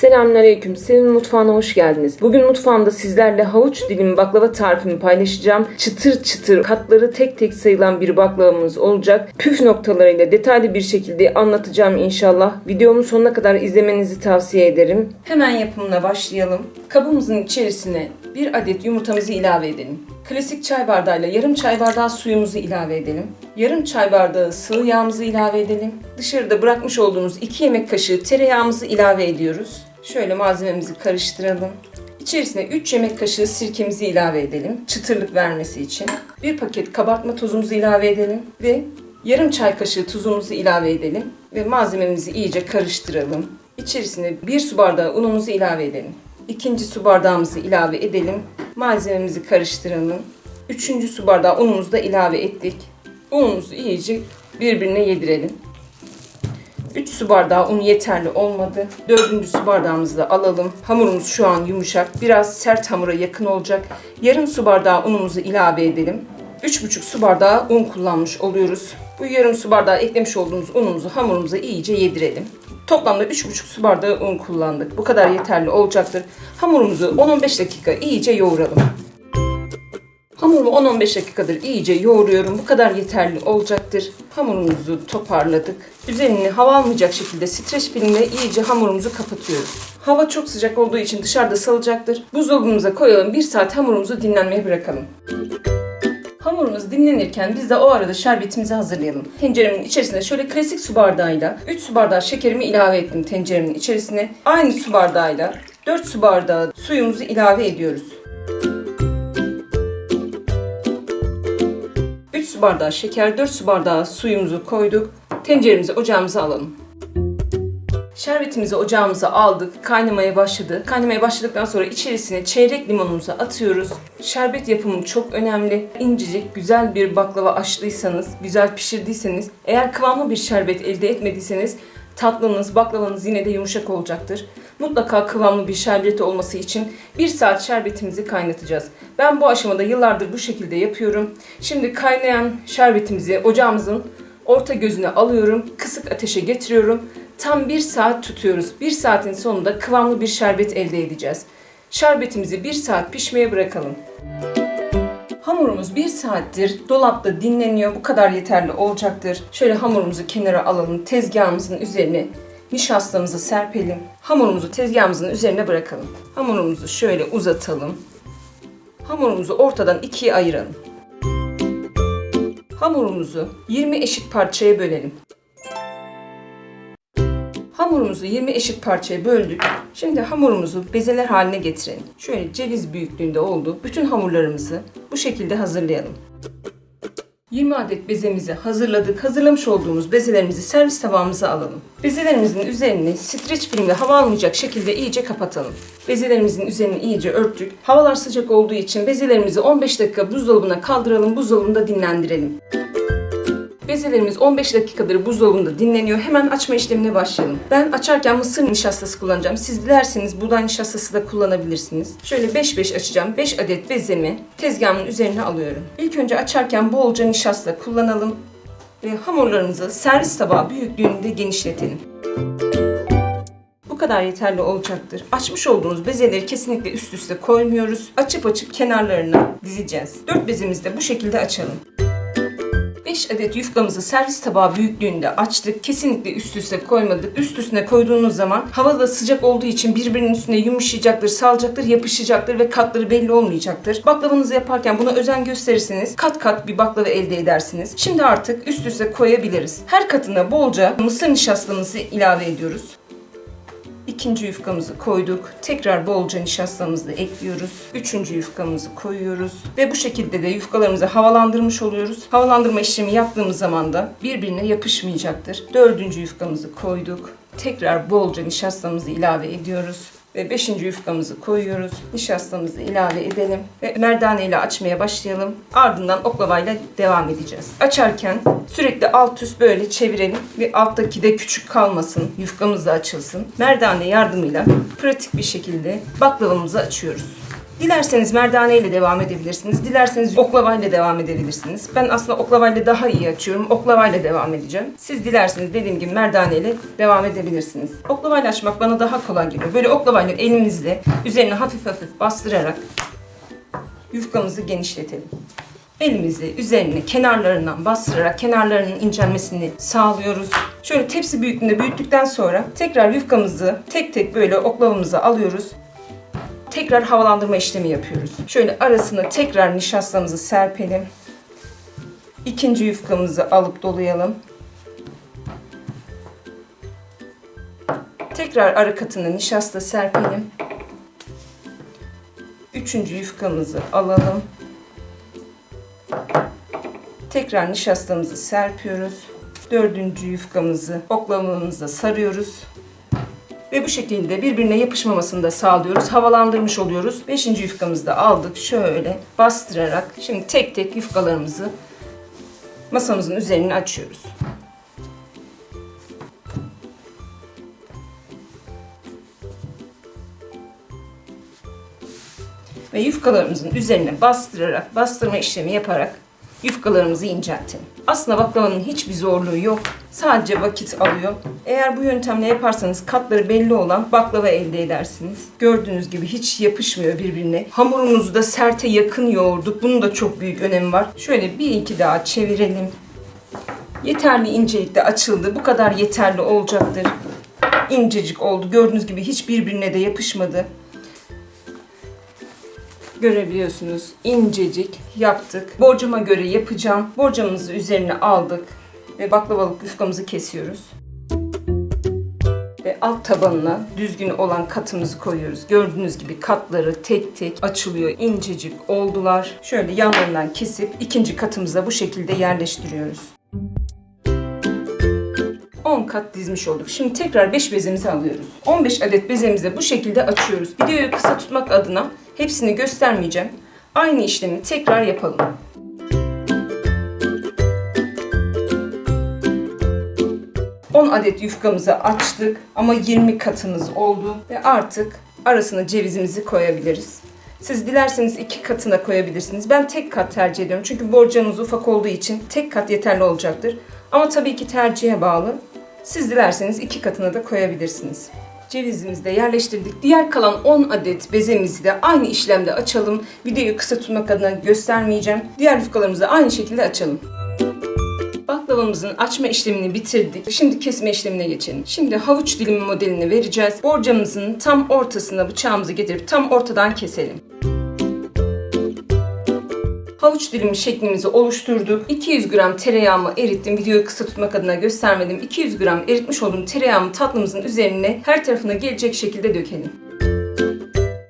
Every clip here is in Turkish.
Selamünaleyküm. Senin mutfağına hoş geldiniz. Bugün mutfağımda sizlerle havuç dilimi baklava tarifimi paylaşacağım. Çıtır çıtır katları tek tek sayılan bir baklavamız olacak. Püf noktalarıyla detaylı bir şekilde anlatacağım inşallah. Videomu sonuna kadar izlemenizi tavsiye ederim. Hemen yapımına başlayalım. Kabımızın içerisine bir adet yumurtamızı ilave edelim. Klasik çay bardağıyla yarım çay bardağı suyumuzu ilave edelim. Yarım çay bardağı sıvı yağımızı ilave edelim. Dışarıda bırakmış olduğumuz 2 yemek kaşığı tereyağımızı ilave ediyoruz. Şöyle malzememizi karıştıralım. İçerisine 3 yemek kaşığı sirkemizi ilave edelim. Çıtırlık vermesi için. Bir paket kabartma tozumuzu ilave edelim. Ve yarım çay kaşığı tuzumuzu ilave edelim. Ve malzememizi iyice karıştıralım. İçerisine 1 su bardağı unumuzu ilave edelim. İkinci su bardağımızı ilave edelim. Malzememizi karıştıralım. Üçüncü su bardağı unumuzu da ilave ettik. Unumuzu iyice birbirine yedirelim. 3 su bardağı un yeterli olmadı. 4. su bardağımızı da alalım. Hamurumuz şu an yumuşak. Biraz sert hamura yakın olacak. Yarım su bardağı unumuzu ilave edelim. 3,5 su bardağı un kullanmış oluyoruz. Bu yarım su bardağı eklemiş olduğumuz unumuzu hamurumuza iyice yedirelim. Toplamda 3,5 su bardağı un kullandık. Bu kadar yeterli olacaktır. Hamurumuzu 10-15 dakika iyice yoğuralım. Hamurumu 10-15 dakikadır iyice yoğuruyorum. Bu kadar yeterli olacaktır. Hamurumuzu toparladık. Üzerini hava almayacak şekilde streç filmle iyice hamurumuzu kapatıyoruz. Hava çok sıcak olduğu için dışarıda salacaktır. Buzdolabımıza koyalım. 1 saat hamurumuzu dinlenmeye bırakalım. Hamurumuz dinlenirken biz de o arada şerbetimizi hazırlayalım. Tenceremin içerisine şöyle klasik su bardağıyla 3 su bardağı şekerimi ilave ettim tenceremin içerisine. Aynı su bardağıyla 4 su bardağı suyumuzu ilave ediyoruz. Su bardağı şeker, 4 su bardağı suyumuzu koyduk. Tenceremizi ocağımıza alalım. Şerbetimizi ocağımıza aldık. Kaynamaya başladı. Kaynamaya başladıktan sonra içerisine çeyrek limonumuzu atıyoruz. Şerbet yapımı çok önemli. İncecik güzel bir baklava açtıysanız, güzel pişirdiyseniz, eğer kıvamlı bir şerbet elde etmediyseniz tatlınız, baklavanız yine de yumuşak olacaktır. Mutlaka kıvamlı bir şerbeti olması için 1 saat şerbetimizi kaynatacağız. Ben bu aşamada yıllardır bu şekilde yapıyorum. Şimdi kaynayan şerbetimizi ocağımızın orta gözüne alıyorum. Kısık ateşe getiriyorum. Tam 1 saat tutuyoruz. 1 saatin sonunda kıvamlı bir şerbet elde edeceğiz. Şerbetimizi 1 saat pişmeye bırakalım. Hamurumuz 1 saattir dolapta dinleniyor. Bu kadar yeterli olacaktır. Şöyle hamurumuzu kenara alalım. Tezgahımızın üzerine nişastamızı serpelim. Hamurumuzu tezgahımızın üzerine bırakalım. Hamurumuzu şöyle uzatalım. Hamurumuzu ortadan ikiye ayıralım. Hamurumuzu 20 eşit parçaya bölelim. Hamurumuzu 20 eşit parçaya böldük. Şimdi hamurumuzu bezeler haline getirelim. Şöyle ceviz büyüklüğünde oldu. Bütün hamurlarımızı bu şekilde hazırlayalım. 20 adet bezemizi hazırladık. Hazırlamış olduğumuz bezelerimizi servis tabağımıza alalım. Bezelerimizin üzerini streç filmle hava almayacak şekilde iyice kapatalım. Bezelerimizin üzerini iyice örttük. Havalar sıcak olduğu için bezelerimizi 15 dakika buzdolabına kaldıralım. Buzdolabında dinlendirelim. Bezelerimiz 15 dakikadır buzdolabında dinleniyor. Hemen açma işlemine başlayalım. Ben açarken mısır nişastası kullanacağım. Siz dilerseniz buğday nişastası da kullanabilirsiniz. Şöyle 5-5 açacağım. 5 adet bezemi tezgahımın üzerine alıyorum. İlk önce açarken bolca nişasta kullanalım. Ve hamurlarımızı servis tabağı büyüklüğünde genişletelim. Bu kadar yeterli olacaktır. Açmış olduğumuz bezeleri kesinlikle üst üste koymuyoruz. Açıp açıp kenarlarına dizeceğiz. 4 bezemizi de bu şekilde açalım. 5 adet yufkamızı servis tabağı büyüklüğünde açtık. Kesinlikle üst üste koymadık. Üst üstüne koyduğunuz zaman hava da sıcak olduğu için birbirinin üstüne yumuşayacaktır, salacaktır, yapışacaktır ve katları belli olmayacaktır. Baklavanızı yaparken buna özen gösterirseniz kat kat bir baklava elde edersiniz. Şimdi artık üst üste koyabiliriz. Her katına bolca mısır nişastamızı ilave ediyoruz. İkinci yufkamızı koyduk. Tekrar bolca nişastamızı ekliyoruz. Üçüncü yufkamızı koyuyoruz. Ve bu şekilde de yufkalarımızı havalandırmış oluyoruz. Havalandırma işlemi yaptığımız zaman da birbirine yapışmayacaktır. Dördüncü yufkamızı koyduk. Tekrar bolca nişastamızı ilave ediyoruz. Ve beşinci yufkamızı koyuyoruz. Nişastamızı ilave edelim. Ve merdane ile açmaya başlayalım. Ardından oklavayla devam edeceğiz. Açarken sürekli alt üst böyle çevirelim. Ve alttaki de küçük kalmasın. Yufkamız da açılsın. Merdane yardımıyla pratik bir şekilde baklavamızı açıyoruz. Dilerseniz merdane ile devam edebilirsiniz. Dilerseniz oklava ile devam edebilirsiniz. Ben aslında oklava ile daha iyi açıyorum. Oklava ile devam edeceğim. Siz dilerseniz dediğim gibi merdane ile devam edebilirsiniz. Oklava ile açmak bana daha kolay geliyor. Böyle oklava ile elimizle üzerine hafif hafif bastırarak yufkamızı genişletelim. Elimizi üzerine kenarlarından bastırarak kenarlarının incelmesini sağlıyoruz. Şöyle tepsi büyüklüğünde büyüttükten sonra tekrar yufkamızı tek tek böyle oklavamıza alıyoruz. Tekrar havalandırma işlemi yapıyoruz. Şöyle arasına tekrar nişastamızı serpelim. İkinci yufkamızı alıp dolayalım. Tekrar ara katına nişasta serpelim. Üçüncü yufkamızı alalım. Tekrar nişastamızı serpiyoruz. Dördüncü yufkamızı oklavamıza sarıyoruz. Ve bu şekilde birbirine yapışmamasını da sağlıyoruz. Havalandırmış oluyoruz. Beşinci yufkamızı da aldık. Şöyle bastırarak şimdi tek tek yufkalarımızı masamızın üzerine açıyoruz. Ve yufkalarımızın üzerine bastırarak, bastırma işlemi yaparak yufkalarımızı inceltelim. Aslında baklavanın hiçbir zorluğu yok. Sadece vakit alıyor. Eğer bu yöntemle yaparsanız katları belli olan baklava elde edersiniz. Gördüğünüz gibi hiç yapışmıyor birbirine. Hamurumuzu da serte yakın yoğurduk. Bunun da çok büyük önemi var. Şöyle bir iki daha çevirelim. Yeterli incelikte açıldı. Bu kadar yeterli olacaktır. İncecik oldu. Gördüğünüz gibi hiç birbirine de yapışmadı görebiliyorsunuz. incecik yaptık. Borcama göre yapacağım. Borcamımızı üzerine aldık ve baklavalık yufkamızı kesiyoruz. Ve alt tabanına düzgün olan katımızı koyuyoruz. Gördüğünüz gibi katları tek tek açılıyor. incecik oldular. Şöyle yanlarından kesip ikinci katımıza bu şekilde yerleştiriyoruz. 10 kat dizmiş olduk. Şimdi tekrar 5 bezemizi alıyoruz. 15 adet bezemizi bu şekilde açıyoruz. Videoyu kısa tutmak adına hepsini göstermeyeceğim. Aynı işlemi tekrar yapalım. On adet yufkamızı açtık ama 20 katımız oldu ve artık arasına cevizimizi koyabiliriz. Siz dilerseniz iki katına koyabilirsiniz. Ben tek kat tercih ediyorum. Çünkü borcamız ufak olduğu için tek kat yeterli olacaktır. Ama tabii ki tercihe bağlı. Siz dilerseniz iki katına da koyabilirsiniz. Cevizimizi de yerleştirdik. Diğer kalan 10 adet bezemizi de aynı işlemde açalım. Videoyu kısa tutmak adına göstermeyeceğim. Diğer yufkalarımızı da aynı şekilde açalım. Baklavamızın açma işlemini bitirdik. Şimdi kesme işlemine geçelim. Şimdi havuç dilimi modelini vereceğiz. Borcamızın tam ortasına bıçağımızı getirip tam ortadan keselim. Havuç dilimi şeklimizi oluşturduk. 200 gram tereyağımı erittim. Videoyu kısa tutmak adına göstermedim. 200 gram eritmiş olduğum tereyağımı tatlımızın üzerine her tarafına gelecek şekilde dökelim.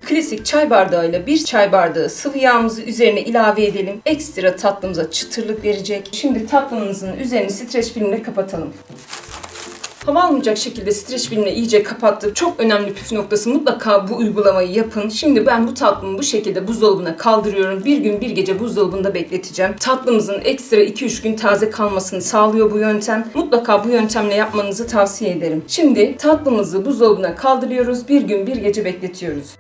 Klasik çay bardağıyla bir çay bardağı sıvı yağımızı üzerine ilave edelim. Ekstra tatlımıza çıtırlık verecek. Şimdi tatlımızın üzerini streç filmle kapatalım. Hava almayacak şekilde streç filmle iyice kapattık. Çok önemli püf noktası mutlaka bu uygulamayı yapın. Şimdi ben bu tatlımı bu şekilde buzdolabına kaldırıyorum. Bir gün bir gece buzdolabında bekleteceğim. Tatlımızın ekstra 2-3 gün taze kalmasını sağlıyor bu yöntem. Mutlaka bu yöntemle yapmanızı tavsiye ederim. Şimdi tatlımızı buzdolabına kaldırıyoruz. Bir gün bir gece bekletiyoruz.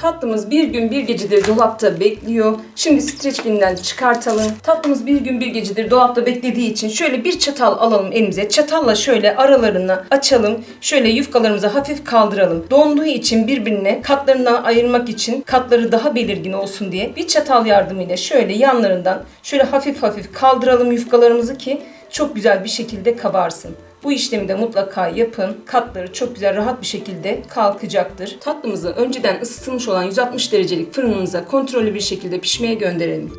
Tatlımız bir gün bir gecedir dolapta bekliyor. Şimdi streç filmden çıkartalım. Tatlımız bir gün bir gecedir dolapta beklediği için şöyle bir çatal alalım elimize. Çatalla şöyle aralarını açalım. Şöyle yufkalarımızı hafif kaldıralım. Donduğu için birbirine katlarından ayırmak için katları daha belirgin olsun diye bir çatal yardımıyla şöyle yanlarından şöyle hafif hafif kaldıralım yufkalarımızı ki çok güzel bir şekilde kabarsın. Bu işlemi de mutlaka yapın. Katları çok güzel rahat bir şekilde kalkacaktır. Tatlımızı önceden ısıtılmış olan 160 derecelik fırınımıza kontrollü bir şekilde pişmeye gönderelim.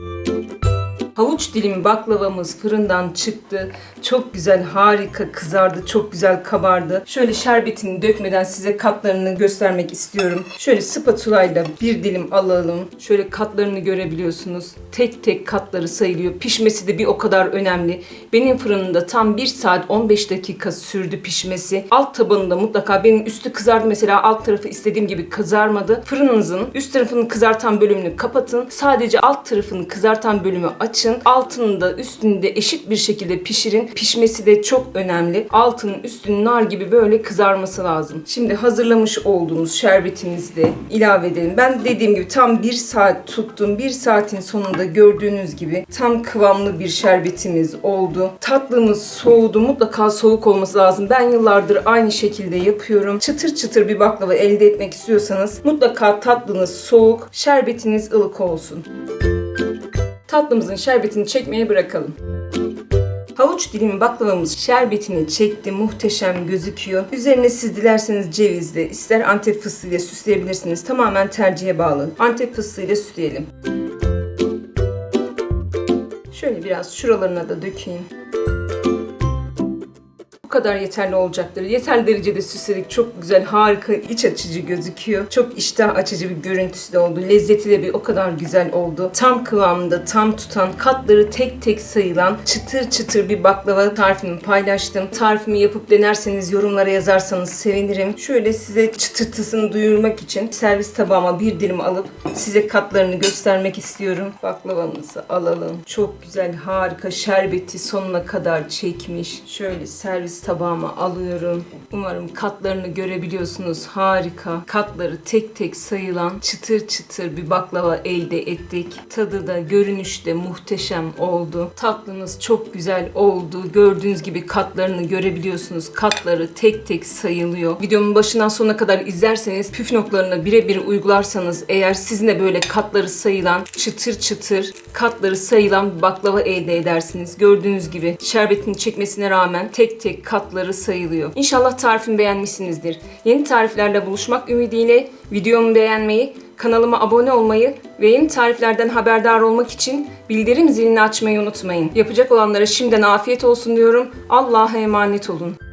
Havuç dilimi baklavamız fırından çıktı. Çok güzel, harika kızardı. Çok güzel kabardı. Şöyle şerbetini dökmeden size katlarını göstermek istiyorum. Şöyle spatula ile bir dilim alalım. Şöyle katlarını görebiliyorsunuz. Tek tek katları sayılıyor. Pişmesi de bir o kadar önemli. Benim fırınımda tam 1 saat 15 dakika sürdü pişmesi. Alt tabanında mutlaka benim üstü kızardı mesela alt tarafı istediğim gibi kızarmadı. Fırınınızın üst tarafını kızartan bölümünü kapatın. Sadece alt tarafını kızartan bölümü açın. Açın. Altını da üstünü de eşit bir şekilde pişirin. Pişmesi de çok önemli. Altının üstünün nar gibi böyle kızarması lazım. Şimdi hazırlamış olduğumuz şerbetimizi de ilave edelim. Ben dediğim gibi tam bir saat tuttum. Bir saatin sonunda gördüğünüz gibi tam kıvamlı bir şerbetimiz oldu. Tatlımız soğudu. Mutlaka soğuk olması lazım. Ben yıllardır aynı şekilde yapıyorum. Çıtır çıtır bir baklava elde etmek istiyorsanız mutlaka tatlınız soğuk, şerbetiniz ılık olsun. Tatlımızın şerbetini çekmeye bırakalım. Havuç dilimi baklavamız şerbetini çekti. Muhteşem gözüküyor. Üzerine siz dilerseniz cevizli, ister antep fıstığıyla süsleyebilirsiniz. Tamamen tercihe bağlı. Antep fıstığıyla süsleyelim. Şöyle biraz şuralarına da dökeyim. Kadar yeterli olacaktır. Yeterli derecede süsledik. Çok güzel, harika, iç açıcı gözüküyor. Çok iştah açıcı bir görüntüsü de oldu. Lezzeti de bir o kadar güzel oldu. Tam kıvamında, tam tutan, katları tek tek sayılan, çıtır çıtır bir baklava tarifimi paylaştım. Tarifimi yapıp denerseniz, yorumlara yazarsanız sevinirim. Şöyle size çıtırtısını duyurmak için servis tabağıma bir dilim alıp size katlarını göstermek istiyorum. Baklavamızı alalım. Çok güzel, harika, şerbeti sonuna kadar çekmiş. Şöyle servis tabağıma alıyorum. Umarım katlarını görebiliyorsunuz. Harika. Katları tek tek sayılan çıtır çıtır bir baklava elde ettik. Tadı da görünüşte muhteşem oldu. Tatlımız çok güzel oldu. Gördüğünüz gibi katlarını görebiliyorsunuz. Katları tek tek sayılıyor. Videomun başından sonuna kadar izlerseniz püf noktalarını birebir uygularsanız eğer sizin de böyle katları sayılan çıtır çıtır katları sayılan baklava elde edersiniz. Gördüğünüz gibi şerbetini çekmesine rağmen tek tek katları sayılıyor. İnşallah tarifimi beğenmişsinizdir. Yeni tariflerle buluşmak ümidiyle videomu beğenmeyi, kanalıma abone olmayı ve yeni tariflerden haberdar olmak için bildirim zilini açmayı unutmayın. Yapacak olanlara şimdiden afiyet olsun diyorum. Allah'a emanet olun.